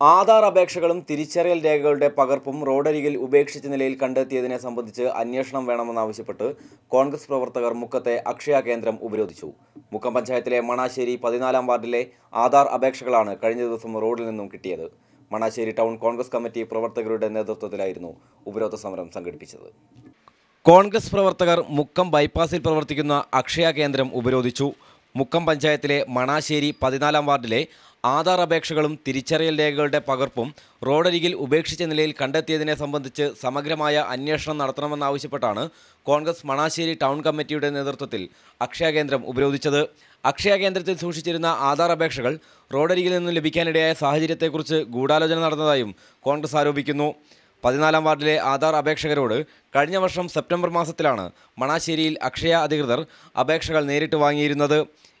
ആധാർ അപേക്ഷകളും തിരിച്ചറിയൽ രേഖകളുടെ പകർപ്പും റോഡരികിൽ ഉപേക്ഷിച്ച നിലയിൽ കണ്ടെത്തിയതിനെ സംബന്ധിച്ച് അന്വേഷണം വേണമെന്നാവശ്യപ്പെട്ട് കോൺഗ്രസ് പ്രവർത്തകർ മുക്കത്തെ അക്ഷയ കേന്ദ്രം ഉപരോധിച്ചു. മുക്കം പഞ്ചായത്തിലെ മണാശ്ശേരി പതിനാലാം വാർഡിലെ ആധാർ അപേക്ഷകളാണ് കഴിഞ്ഞ ദിവസം റോഡിൽ നിന്നും കിട്ടിയത്. മണാശ്ശേരി ടൗൺ കോൺഗ്രസ് കമ്മിറ്റി പ്രവർത്തകരുടെ നേതൃത്വത്തിലായിരുന്നു ഉപരോധ സമരം സംഘടിപ്പിച്ചത്. കോൺഗ്രസ് പ്രവർത്തകർ മുക്കം ബൈപ്പാസിൽ പ്രവർത്തിക്കുന്ന അക്ഷയ കേന്ദ്രം ഉപരോധിച്ചു. മുക്കം പഞ്ചായത്തിലെ മണാശ്ശേരി പതിനാലാം വാർഡിലെ ആധാർ അപേക്ഷകളും തിരിച്ചറിയൽ രേഖകളുടെ പകർപ്പും റോഡരികിൽ ഉപേക്ഷിച്ച നിലയിൽ കണ്ടെത്തിയതിനെ സംബന്ധിച്ച് സമഗ്രമായ അന്വേഷണം നടത്തണമെന്നാവശ്യപ്പെട്ടാണ് കോൺഗ്രസ് മണാശ്ശേരി ടൗൺ കമ്മിറ്റിയുടെ നേതൃത്വത്തിൽ അക്ഷയ കേന്ദ്രം ഉപരോധിച്ചത്. അക്ഷയ കേന്ദ്രത്തിൽ സൂക്ഷിച്ചിരുന്ന ആധാർ അപേക്ഷകൾ റോഡരികിൽ നിന്ന് ലഭിക്കാനിടയായ സാഹചര്യത്തെക്കുറിച്ച് ഗൂഢാലോചന നടന്നതായും കോൺഗ്രസ് ആരോപിക്കുന്നു. പതിനാലാം വാർഡിലെ ആധാർ അപേക്ഷകരോട് കഴിഞ്ഞ വർഷം സെപ്റ്റംബർ മാസത്തിലാണ് മണാശ്ശേരിയിൽ അക്ഷയ അധികൃതർ അപേക്ഷകൾ നേരിട്ട് വാങ്ങിയിരുന്നത്.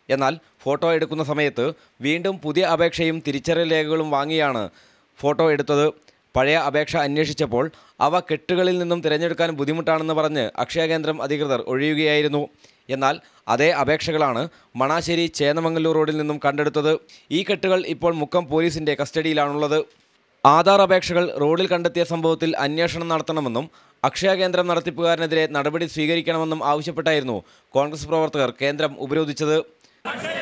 എന്നാൽ ഫോട്ടോ എടുക്കുന്ന സമയത്ത് വീണ്ടും പുതിയ അപേക്ഷയും തിരിച്ചറിയൽ രേഖകളും വാങ്ങിയാണ് ഫോട്ടോ എടുത്തത്. പഴയ അപേക്ഷ അന്വേഷിച്ചപ്പോൾ അവ കെട്ടുകളിൽ നിന്നും തിരഞ്ഞെടുക്കാൻ ബുദ്ധിമുട്ടാണെന്ന് പറഞ്ഞ് അക്ഷയ കേന്ദ്രം അധികൃതർ ഒഴിയുകയായിരുന്നു. എന്നാൽ അതേ അപേക്ഷകളാണ് മണാശ്ശേരി ചേന്നമംഗല്ലൂർ റോഡിൽ നിന്നും കണ്ടെടുത്തത്. ഈ കെട്ടുകൾ ഇപ്പോൾ മുക്കം പോലീസിന്റെ കസ്റ്റഡിയിലാണുള്ളത്. ആധാർ അപേക്ഷകൾ റോഡിൽ കണ്ടെത്തിയ സംഭവത്തിൽ അന്വേഷണം നടത്തണമെന്നും അക്ഷയ കേന്ദ്രം നടത്തിപ്പുകാരനെതിരെ നടപടി സ്വീകരിക്കണമെന്നും ആവശ്യപ്പെട്ടായിരുന്നു കോൺഗ്രസ് പ്രവർത്തകർ കേന്ദ്രം ഉപരോധിച്ചത്. Okay.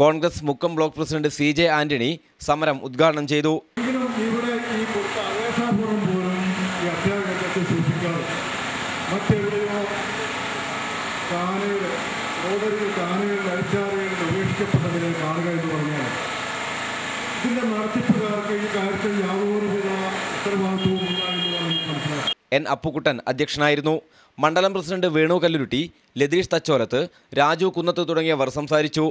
Congress Mukkam block president C J Antony സമരം ഉദ്ഘാടനം ചെയ്തു. എൻ അപ്പുക്കുട്ടൻ അധ്യക്ഷനായിരുന്നു. മണ്ഡലം പ്രസിഡന്റ് വേണു കല്ലുരുട്ടി ലതീഷ് തച്ചോലത്ത് രാജു കുന്നത്ത് തുടങ്ങിയവർ സംസാരിച്ചു.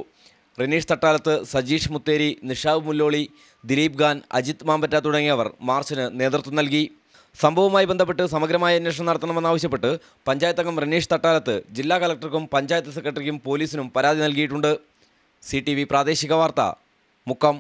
റിനീഷ് തട്ടാലത്ത് സജീഷ് മുത്തേരി നിഷാബ് മുല്ലോളി ദിലീപ് ഖാൻ അജിത് മാമ്പറ്റ തുടങ്ങിയവർ മാർച്ചിന് നേതൃത്വം നൽകി. സംഭവവുമായി ബന്ധപ്പെട്ട് സമഗ്രമായ അന്വേഷണം നടത്തണമെന്നാവശ്യപ്പെട്ട് പഞ്ചായത്ത് അംഗം റിനീഷ് തട്ടാലത്ത് ജില്ലാ കലക്ടർക്കും പഞ്ചായത്ത് സെക്രട്ടറിക്കും പോലീസിനും പരാതി നൽകിയിട്ടുണ്ട്. സി പ്രാദേശിക വാർത്ത മുക്കം.